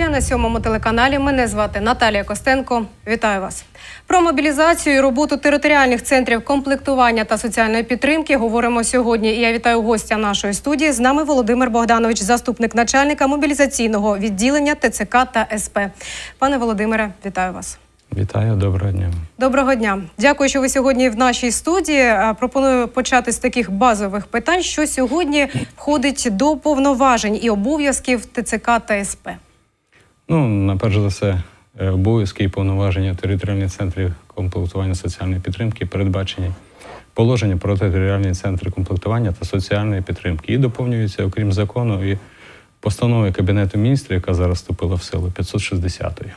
Студія на сьомому телеканалі. Мене звати Наталія Костенко. Вітаю вас. Про мобілізацію і роботу територіальних центрів комплектування та соціальної підтримки говоримо сьогодні. І я вітаю гостя нашої студії. З нами Володимир Богданович, заступник начальника мобілізаційного відділення ТЦК та СП. Пане Володимире, вітаю вас. Вітаю, доброго дня. Доброго дня. Дякую, що ви сьогодні в нашій студії. Пропоную почати з таких базових питань, що сьогодні входить до повноважень і обов'язків ТЦК та СП. Ну, наперш за все, е, обов'язки і повноваження територіальних центрів комплектування соціальної підтримки передбачені положення про територіальні центри комплектування та соціальної підтримки і доповнюються, окрім закону, і постанови Кабінету міністрів, яка зараз вступила в силу 560-ї.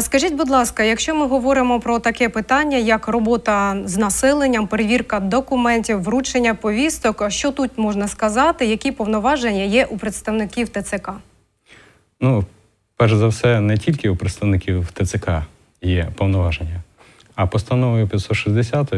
Скажіть, будь ласка, якщо ми говоримо про таке питання, як робота з населенням, перевірка документів, вручення повісток, що тут можна сказати, які повноваження є у представників ТЦК? Ну, перш за все, не тільки у представників ТЦК є повноваження, а постановою 560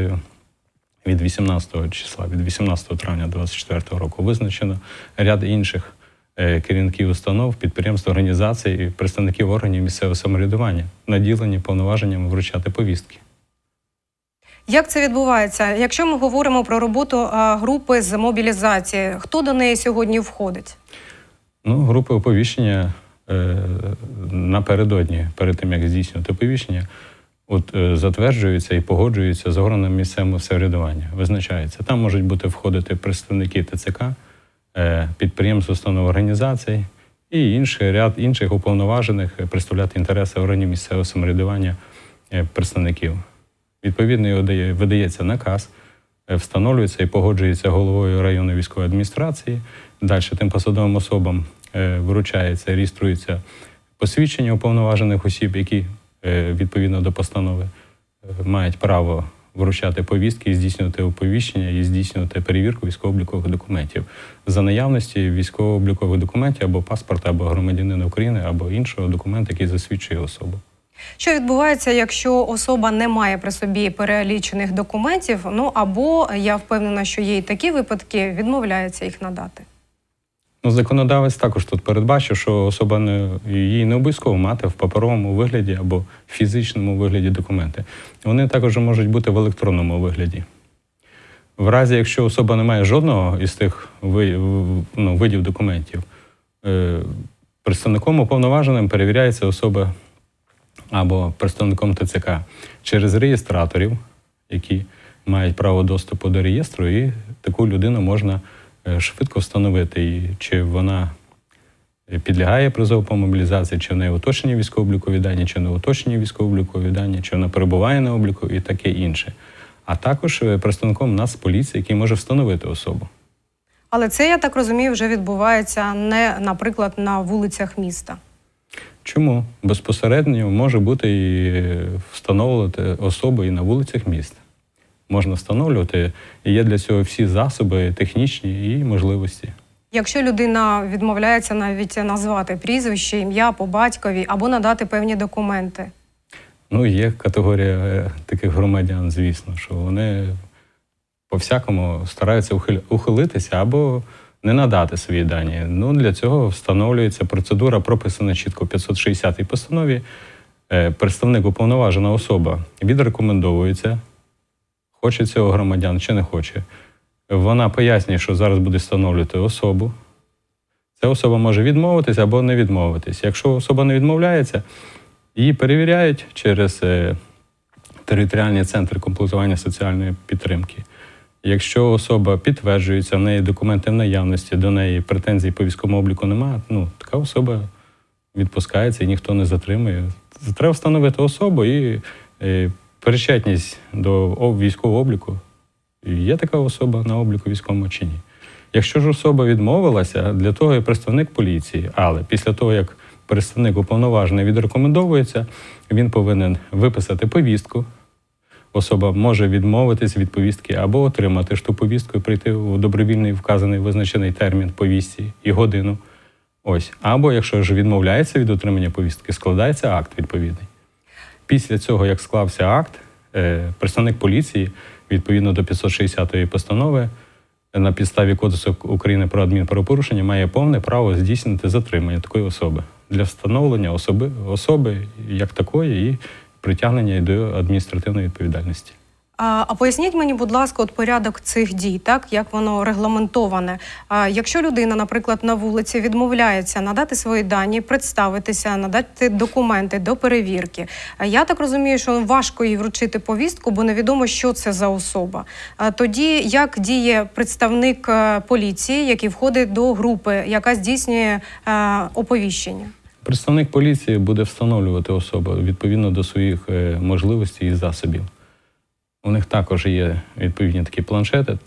від 18 числа, від 18 травня 2024 року визначено ряд інших е, керівників установ, підприємств, організацій, і представників органів місцевого самоврядування, наділені повноваженнями вручати повістки. Як це відбувається? Якщо ми говоримо про роботу групи з мобілізації, хто до неї сьогодні входить? Ну, групи оповіщення напередодні, перед тим як здійснювати оповіщення, от е, затверджуються і погоджуються з органами місцевого самоврядування. Визначається. Там можуть бути входити представники ТЦК, е, підприємств, установ організацій і інший ряд інших уповноважених е, представляти інтереси органів місцевого самоврядування е, представників. Відповідно, видається наказ, е, встановлюється і погоджується головою районної військової адміністрації. Далі тим посадовим особам е, вручається, реєструється посвідчення уповноважених осіб, які е, відповідно до постанови е, мають право вручати повістки здійснювати оповіщення і здійснювати перевірку військово-облікових документів за наявності військово-облікових документів або паспорта, або громадянина України, або іншого документу, який засвідчує особу. Що відбувається, якщо особа не має при собі перелічених документів? Ну або я впевнена, що є і такі випадки, відмовляється їх надати. Ну, законодавець також тут передбачив, що особа не їй не обов'язково мати в паперовому вигляді або фізичному вигляді документи. Вони також можуть бути в електронному вигляді. В разі, якщо особа не має жодного із тих ну, видів документів, е, представником уповноваженим перевіряється особа або представником ТЦК через реєстраторів, які мають право доступу до реєстру, і таку людину можна швидко встановити, чи вона е, підлягає призову по мобілізації, чи в неї уточнені військово-облікові дані, чи не уточнені військово-облікові дані, чи вона перебуває на обліку і таке інше. А також е, представником Нацполіції, який може встановити особу. Але це я так розумію, вже відбувається не, наприклад, на вулицях міста. Чому безпосередньо може бути і е, встановлювати особи і на вулицях міста? Можна встановлювати, і є для цього всі засоби технічні і можливості. Якщо людина відмовляється навіть назвати прізвище, ім'я по батькові або надати певні документи. Ну, є категорія е, таких громадян, звісно, що вони по-всякому стараються ухилитися або не надати свої дані. Ну, для цього встановлюється процедура, прописана чітко в 560 постанові. Е, Представник уповноважена особа відрекомендовується, хоче цього громадян чи не хоче. Вона пояснює, що зараз буде встановлювати особу. Ця особа може відмовитися або не відмовитись. Якщо особа не відмовляється, Її перевіряють через е, територіальні центри комплектування соціальної підтримки. Якщо особа підтверджується, в неї документи в наявності, до неї претензій по військовому обліку немає, ну така особа відпускається і ніхто не затримує. Треба встановити особу і е, причетність до військового обліку. Є така особа на обліку військовому чи ні. Якщо ж особа відмовилася, для того є представник поліції, але після того, як представник уповноважений відрекомендовується, він повинен виписати повістку. Особа може відмовитись від повістки або отримати ж ту повістку і прийти у добровільний вказаний визначений термін повістці і годину. Ось. Або якщо ж відмовляється від отримання повістки, складається акт відповідний. Після цього, як склався акт, е, представник поліції, відповідно до 560 постанови, на підставі Кодексу України про адмінправопорушення має повне право здійснити затримання такої особи для встановлення особи, особи як такої і притягнення до адміністративної відповідальності. А, а поясніть мені, будь ласка, от порядок цих дій, так як воно регламентоване. А якщо людина, наприклад, на вулиці відмовляється надати свої дані, представитися, надати документи до перевірки. а Я так розумію, що важко їй вручити повістку, бо невідомо, що це за особа. А тоді як діє представник е, поліції, який входить до групи, яка здійснює е, оповіщення? Представник поліції буде встановлювати особу відповідно до своїх е, можливостей і засобів. У них також є відповідні такі планшети,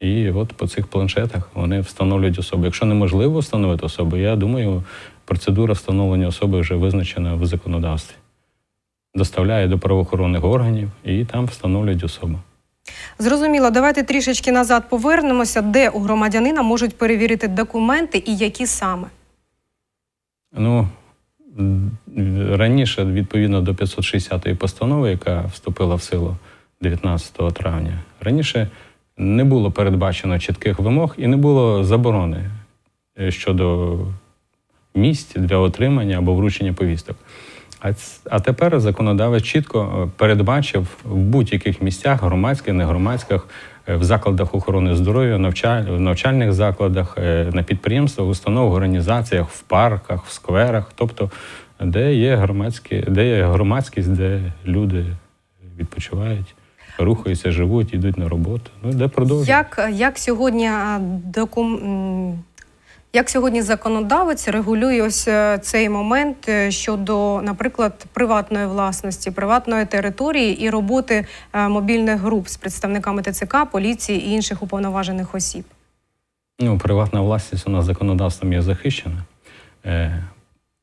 і от по цих планшетах вони встановлюють особу. Якщо неможливо встановити особу, я думаю, процедура встановлення особи вже визначена в законодавстві. Доставляє до правоохоронних органів і там встановлюють особу. Зрозуміло, давайте трішечки назад повернемося, де у громадянина можуть перевірити документи і які саме. Ну, раніше, відповідно до 560-ї постанови, яка вступила в силу 19 травня, раніше не було передбачено чітких вимог і не було заборони е, щодо місць для отримання або вручення повісток. А, тепер законодавець чітко е, передбачив в будь-яких місцях, громадських, негромадських, е, в закладах охорони здоров'я, в навчальних закладах, на підприємствах, установах, організаціях, в парках, в скверах, тобто де є громадські, де є громадськість, де люди відпочивають, рухаються, живуть, йдуть на роботу. Ну, де продовжують. Як, як сьогодні докум... як сьогодні законодавець регулює ось е, цей момент е, щодо, наприклад, приватної власності, приватної території і роботи е, мобільних груп з представниками ТЦК, поліції і інших уповноважених осіб? Ну, приватна власність у нас законодавством є захищена.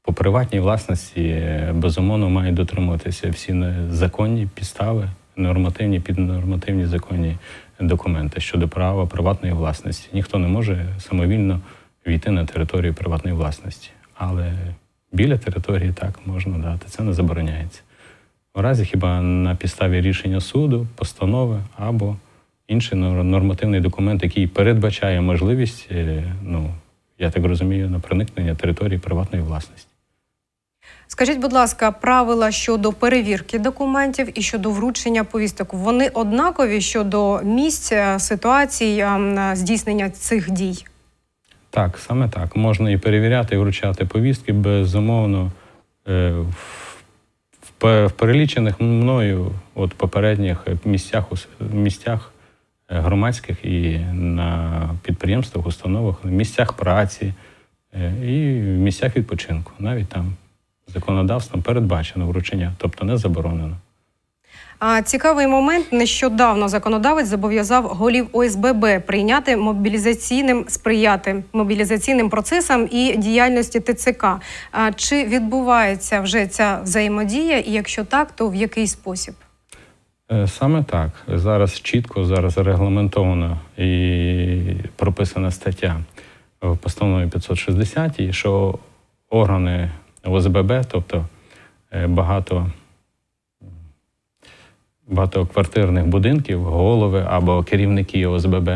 По приватній власності, безумовно, мають дотримуватися всі законні підстави, нормативні, піднормативні законні документи щодо права приватної власності. Ніхто не може самовільно війти на територію приватної власності. Але біля території так можна дати. Це не забороняється. У разі хіба на підставі рішення суду, постанови або інший нор- нормативний документ, який передбачає можливість, е, ну я так розумію, на проникнення території приватної власності. Скажіть, будь ласка, правила щодо перевірки документів і щодо вручення повісток вони однакові щодо місць, ситуацій ем, здійснення цих дій? Так, саме так. Можна і перевіряти, і вручати повістки, безумовно, е, в, перелічених мною от попередніх місцях, місцях е, громадських і на підприємствах, установах, місцях праці е, і в місцях відпочинку. Навіть там законодавством передбачено вручення, тобто не заборонено. А цікавий момент. Нещодавно законодавець зобов'язав голів ОСББ прийняти мобілізаційним сприяти мобілізаційним процесам і діяльності ТЦК. А чи відбувається вже ця взаємодія? І якщо так, то в який спосіб? Е, Саме так. Зараз чітко зараз регламентовано і прописана стаття в постанові 560, що органи ОСББ, тобто е, багато, багатоквартирних будинків, голови або керівники ОСББ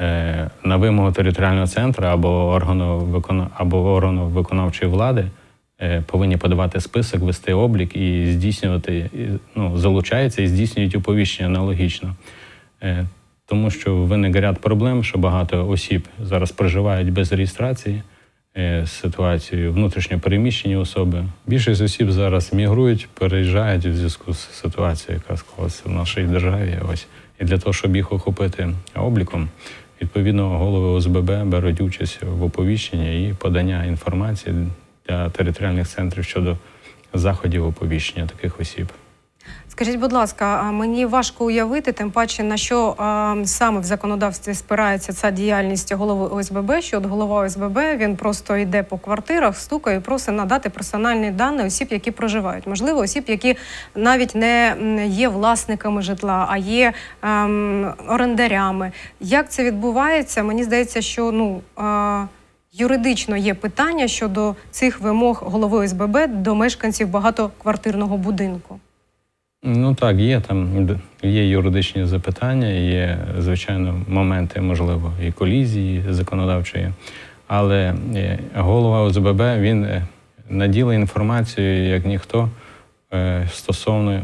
е, на вимогу територіального центру або органу, або органу виконавчої влади е, повинні подавати список, вести облік і здійснювати, ну, залучаються і здійснюють оповіщення аналогічно. Тому що виник ряд проблем, що багато осіб зараз проживають без реєстрації ситуацією внутрішньо переміщені особи. Більшість осіб зараз мігрують, переїжджають у зв'язку з ситуацією, яка склалася в нашій державі. Ось і для того, щоб їх охопити обліком, відповідно, голови ОСББ беруть участь в оповіщенні і подання інформації для територіальних центрів щодо заходів оповіщення таких осіб. Скажіть, будь ласка, мені важко уявити, тим паче на що а, саме в законодавстві спирається ця діяльність голови ОСББ, що от голова ОСББ він просто йде по квартирах, стукає, і просить надати персональні дані осіб, які проживають. Можливо, осіб, які навіть не є власниками житла, а є ем, орендарями. Як це відбувається? Мені здається, що ну. А, Юридично є питання щодо цих вимог голови ОСББ до мешканців багатоквартирного будинку. Ну так, є там є юридичні запитання, є, звичайно, моменти, можливо, і колізії законодавчої. Але е, голова ОЗББ він е, наділить інформацією, як ніхто, е, стосовно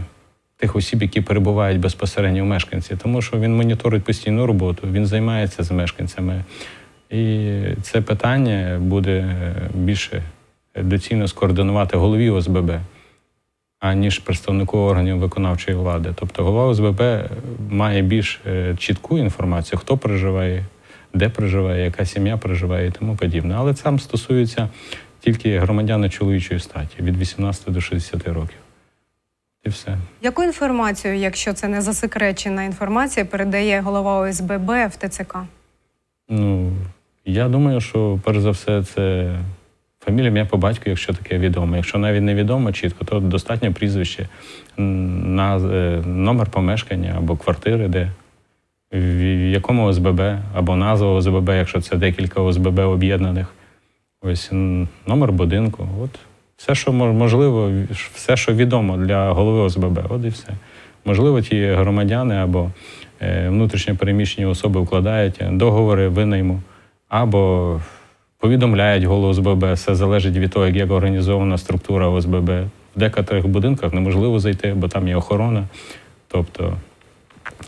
тих осіб, які перебувають безпосередньо в мешканці, тому що він моніторить постійну роботу, він займається з мешканцями. І це питання буде більше доцільно скоординувати голові ОСББ аніж представнику органів виконавчої влади. Тобто голова ОСББ має більш е, чітку інформацію, хто проживає, де проживає, яка сім'я проживає і тому подібне. Але це стосується тільки громадян чоловічої статі від 18 до 60 років. І все. Яку інформацію, якщо це не засекречена інформація, передає голова ОСББ в ТЦК? Ну, я думаю, що перш за все це фамілія, ім'я по батьку, якщо таке відомо. Якщо навіть не відомо чітко, то достатньо прізвище, е, номер помешкання або квартири, де в якому ОСББ, або назва ОСББ, якщо це декілька ОСББ об'єднаних. Ось номер будинку. От все, що можливо, все, що відомо для голови ОСББ, от і все. Можливо, ті громадяни або е, внутрішньо переміщені особи вкладають договори винайму або повідомляють голову ОСББ. Все залежить від того, як організована структура ОСББ. В декотрих будинках неможливо зайти, бо там є охорона. Тобто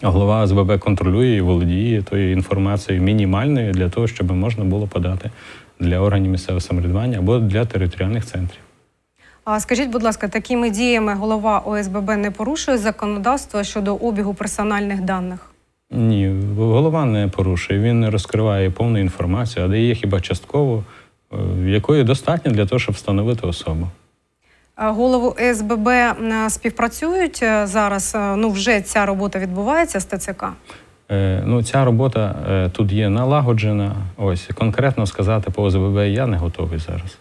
голова ОСББ контролює і володіє тою інформацією мінімальною для того, щоб можна було подати для органів місцевого самоврядування або для територіальних центрів. А скажіть, будь ласка, такими діями голова ОСББ не порушує законодавство щодо обігу персональних даних? Ні, голова не порушує, він не розкриває повну інформацію, а дає хіба частково, е, якої достатньо для того, щоб встановити особу. Голову СББ м, співпрацюють е, зараз. е, Ну вже ця робота відбувається з ТЦК. Е, Ну, ця робота е, тут є налагоджена. Ось конкретно сказати по ОЗББ я не готовий зараз.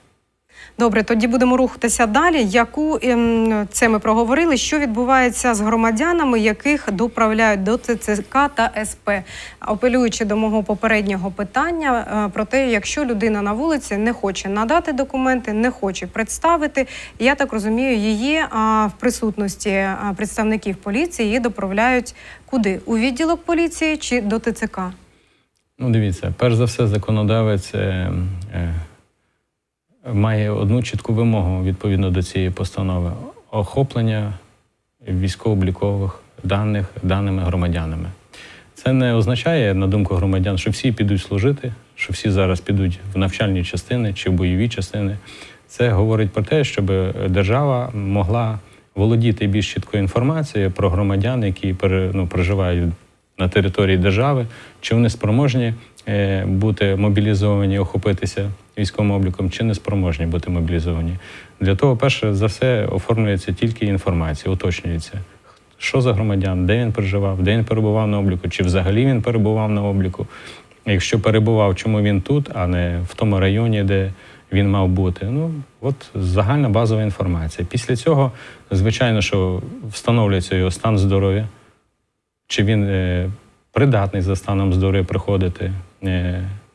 Добре, тоді будемо рухатися далі. Яку ем, це ми проговорили? Що відбувається з громадянами, яких доправляють до ТЦК та СП? Апелюючи до мого попереднього питання е, про те, якщо людина на вулиці не хоче надати документи, не хоче представити, я так розумію, її в присутності представників поліції її доправляють куди? У відділок поліції чи до ТЦК? Ну, дивіться, перш за все, законодавець е, е, має одну чітку вимогу відповідно до цієї постанови: охоплення військово-облікових даних даними громадянами. Це не означає, на думку громадян, що всі підуть служити, що всі зараз підуть в навчальні частини чи в бойові частини. Це говорить про те, щоб держава могла володіти більш чіткою інформацією про громадян, які ну, проживають на території держави, чи вони спроможні бути мобілізовані, охопитися військовим обліком, чи не спроможні бути мобілізовані. Для того, перше за все, оформлюється тільки інформація, уточнюється, що за громадян, де він проживав, де він перебував на обліку, чи взагалі він перебував на обліку. Якщо перебував, чому він тут, а не в тому районі, де він мав бути. Ну, от загальна базова інформація. Після цього, звичайно, що встановлюється його стан здоров'я, чи він е, придатний за станом здоров'я приходити е,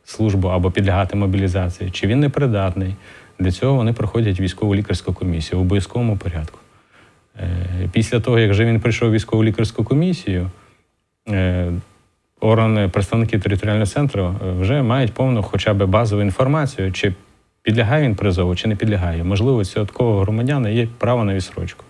службу або підлягати мобілізації, чи він не придатний. Для цього вони проходять військову лікарську комісію в обов'язковому порядку. Е, Після того, як вже він прийшов військову лікарську комісію, е, органи, представники територіального центру е, вже мають повну хоча б базову інформацію, чи підлягає він призову, чи не підлягає. Можливо, от такого громадяна є право на відсрочку.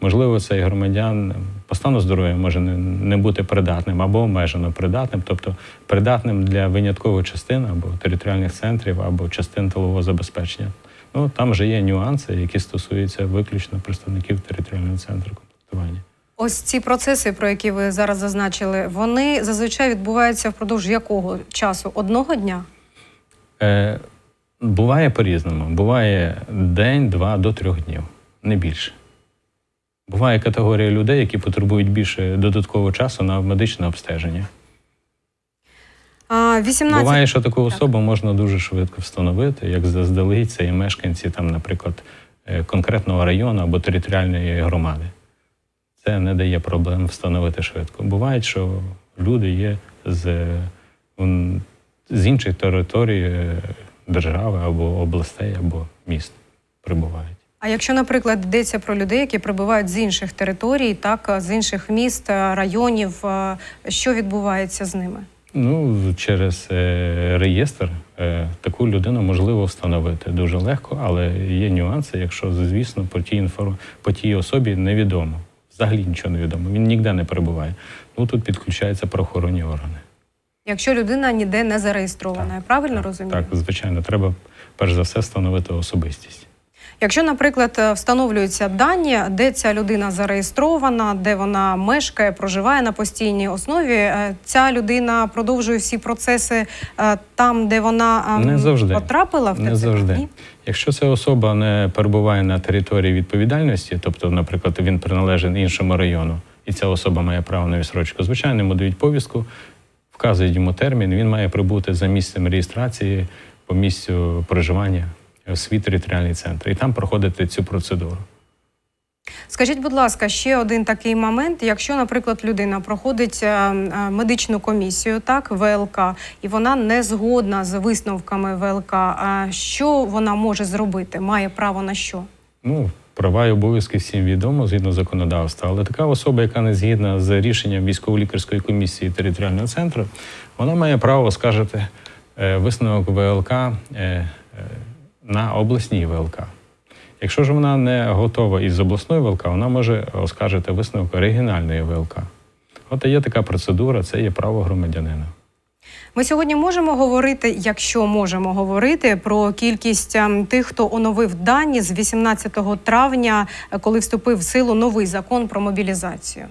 Можливо, цей громадян по стану здоров'я може не, бути придатним або обмежено придатним, тобто придатним для виняткових частин або територіальних центрів, або частин тилового забезпечення. Ну там вже є нюанси, які стосуються виключно представників територіального центру комплектування. Ось ці процеси, про які ви зараз зазначили, вони зазвичай відбуваються впродовж якого часу? Одного дня? Е, буває по-різному. Буває день, два до трьох днів, не більше. Буває категорія людей, які потребують більше додаткового часу на медичне обстеження. А, 18... Буває, що таку особу можна дуже швидко встановити, як заздалегідь це і мешканці, там, наприклад, е, конкретного району або територіальної громади. Це не дає проблем встановити швидко. Буває, що люди є з, з інших територій е, держави або областей, або міст прибувають. А якщо, наприклад, йдеться про людей, які прибувають з інших територій, так з інших міст, е, районів, е, що відбувається з ними? Ну, через е, реєстр е, таку людину можливо встановити дуже легко, але є нюанси, якщо, звісно, по тій, інфор... по тій особі невідомо. Взагалі нічого не відомо. Він ніде не перебуває. Ну тут підключаються правоохоронні органи. Якщо людина ніде не зареєстрована, я правильно розумію? Так, звичайно, треба перш за все встановити особистість. Якщо, наприклад, е, встановлюються дані, де ця людина зареєстрована, де вона мешкає, проживає на постійній основі, е, ця людина продовжує всі процеси е, там, де вона ем, Не завжди. потрапила в Не завжди. Ні? Якщо ця особа не перебуває на території відповідальності, тобто, наприклад, він приналежить іншому району, і ця особа має право на відсрочку, звичайно, йому дають повістку, вказують йому термін, він має прибути за місцем реєстрації по місцю проживання в свій територіальний центр і там проходити цю процедуру. Скажіть, будь ласка, ще один такий момент. Якщо, наприклад, людина проходить е, е, медичну комісію, так ВЛК, і вона не згодна з висновками ВЛК, а що вона може зробити? Має право на що? Ну, права і обов'язки всім відомо згідно законодавства, але така особа, яка не згідна з рішенням військово-лікарської комісії територіального центру, вона має право оскаржити е, висновок ВЛК е, е, на обласній ВЛК. Якщо ж вона не готова із обласної ВЛК, вона може оскаржити висновок регіональної ВЛК. От і є така процедура, це є право громадянина. Ми сьогодні можемо говорити, якщо можемо говорити про кількість ем, тих, хто оновив дані з 18 травня, е, коли вступив в силу новий закон про мобілізацію.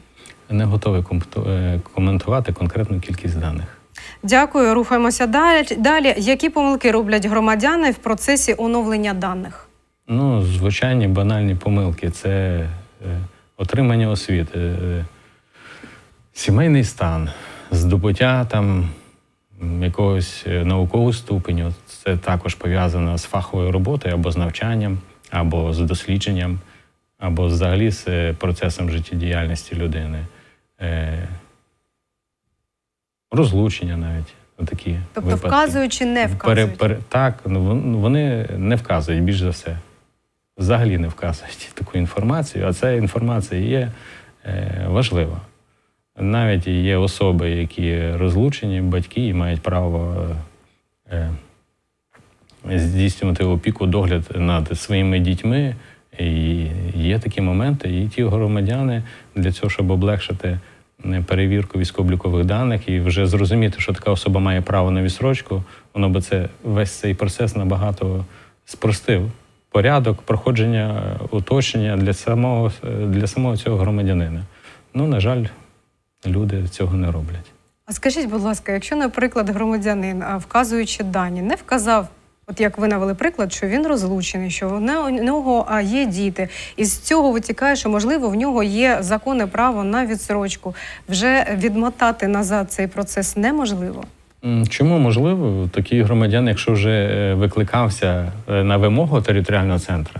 Не готовий е, коментувати конкретну кількість даних. Дякую. Рухаємося далі. Далі, які помилки роблять громадяни в процесі оновлення даних? Ну, звичайні банальні помилки це е, отримання освіти, е, сімейний стан, здобуття там якогось е, наукового ступеню. Це також пов'язано з фаховою роботою або з навчанням, або з дослідженням, або взагалі з процесом життєдіяльності людини. Розлучення навіть. Такі Тобто, випадки. вказують чи не вказують? пере- так, ну вони не вказують більш за все. Взагалі не вказують таку інформацію, а ця інформація є е, важлива. Навіть є особи, які розлучені, батьки і мають право е, здійснювати опіку, догляд над своїми дітьми. І є такі моменти, і ті громадяни для цього, щоб облегшити перевірку військово-облікових даних і вже зрозуміти, що така особа має право на відсрочку, воно би це весь цей процес набагато спростив. Порядок проходження е, уточнення для самого, е, для самого цього громадянина. Ну, на жаль, люди цього не роблять. А скажіть, будь ласка, якщо, наприклад, громадянин, вказуючи дані, не вказав, от як ви навели приклад, що він розлучений, що в нього є діти, і з цього витікає, що можливо в нього є законне право на відсрочку. Вже відмотати назад цей процес неможливо. Чому можливо такий громадян, якщо вже е, викликався е, на вимогу територіального центру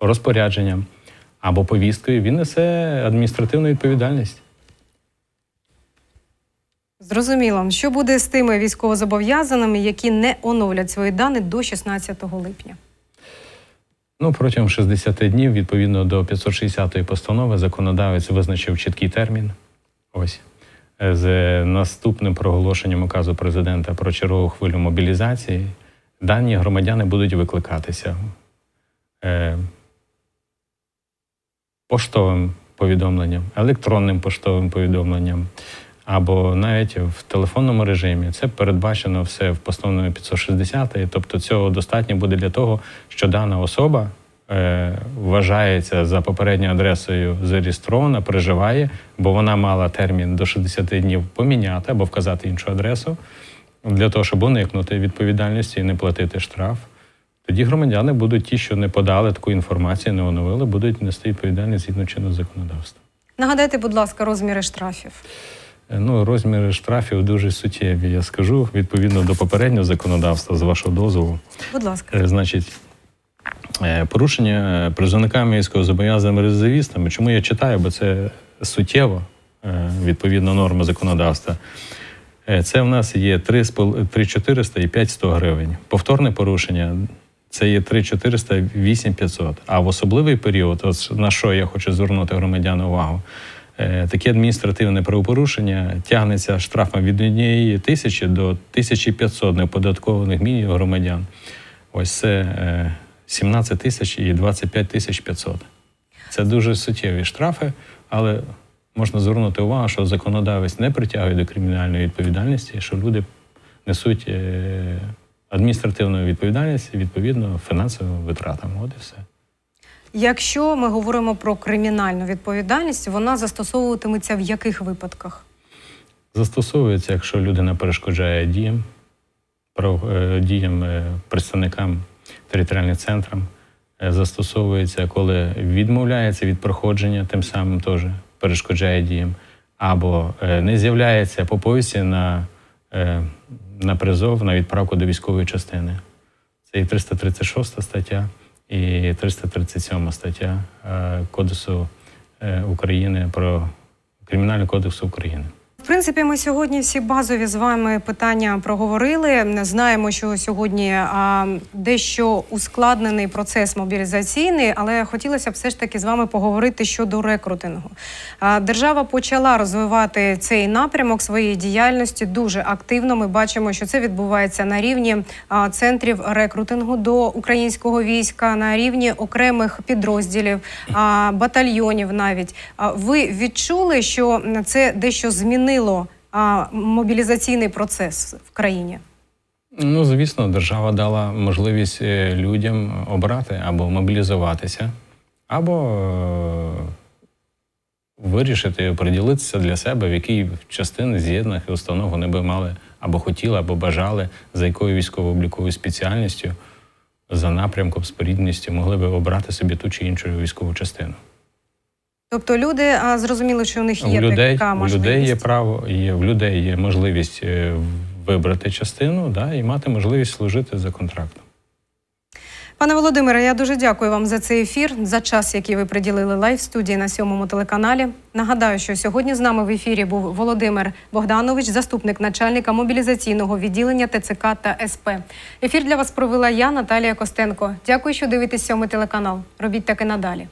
розпорядженням або повісткою, він несе адміністративну відповідальність. Зрозуміло, що буде з тими військовозобов'язаними, які не оновлять свої дані до 16 липня. Ну, протягом 60 днів, відповідно до 560 постанови, законодавець визначив чіткий термін. Ось. Е, З наступним проголошенням указу президента про чергову хвилю мобілізації дані громадяни будуть викликатися е, поштовим повідомленням, електронним поштовим повідомленням або навіть в телефонному режимі. Це передбачено все в постанові 560, тобто цього достатньо буде для того, що дана особа е, вважається за попередньою адресою зареєстрована, проживає, бо вона мала термін до 60 днів поміняти або вказати іншу адресу для того, щоб уникнути відповідальності і не платити штраф. Тоді громадяни будуть ті, що не подали таку інформацію, не оновили, будуть нести відповідальність згідно чинного законодавства. Нагадайте, будь ласка, розміри штрафів. Е, Ну, розміри штрафів дуже суттєві. Я скажу відповідно до попереднього законодавства, з вашого дозволу. Будь ласка. Е, Значить, е, порушення призовниками військовозобов'язаними резервістами. Чому я читаю, бо це суттєво, відповідно норми законодавства. Це в нас є 3,400 і 500 гривень. Повторне порушення це є 3400, 8500. А в особливий період, от на що я хочу звернути громадян увагу, таке адміністративне правопорушення тягнеться штрафом від 1 тисячі до 1500 неоподаткованих мінімумів громадян. Ось це е, 17 тисяч і 25 тисяч 500. Це дуже суттєві штрафи, але можна звернути увагу, що законодавець не притягує до кримінальної відповідальності, що люди несуть е, адміністративну відповідальність відповідно фінансовим витратам. От і все. Якщо ми говоримо про кримінальну відповідальність, вона застосовуватиметься в яких випадках? Застосовується, якщо людина перешкоджає діям, е, діям е, представникам територіальним центрам, Е, застосовується, коли відмовляється від проходження, тим самим теж перешкоджає діям, або не з'являється по повісті на, на призов на відправку до військової частини. Це і 336 стаття, і 337 стаття е, Кодексу е, України про Кримінальний кодекс України. В принципі, ми сьогодні всі базові з вами питання проговорили. Знаємо, що сьогодні а, дещо ускладнений процес мобілізаційний, але хотілося б все ж таки з вами поговорити щодо рекрутингу. А, держава почала розвивати цей напрямок своєї діяльності дуже активно. Ми бачимо, що це відбувається на рівні а, центрів рекрутингу до українського війська, на рівні окремих підрозділів, а, батальйонів. Навіть А ви відчули, що це дещо змінило а, мобілізаційний процес в країні? Ну, звісно, держава дала можливість е, людям обрати або мобілізуватися, або е, вирішити приділитися для себе, в якій частини з'єднаних і установ вони би мали або хотіли, або бажали, за якою військово-обліковою спеціальністю, за напрямком, спорідністю могли би обрати собі ту чи іншу військову частину. Тобто люди а, зрозуміли, що у них є у людей, така у людей є право, є, в людей є можливість е, вибрати частину да, і мати можливість служити за контрактом. Пане Володимире, я дуже дякую вам за цей ефір, за час, який ви приділили лайв студії на сьомому телеканалі. Нагадаю, що сьогодні з нами в ефірі був Володимир Богданович, заступник начальника мобілізаційного відділення ТЦК та СП. Ефір для вас провела я, Наталія Костенко. Дякую, що дивитесь сьомий телеканал. Робіть так і надалі.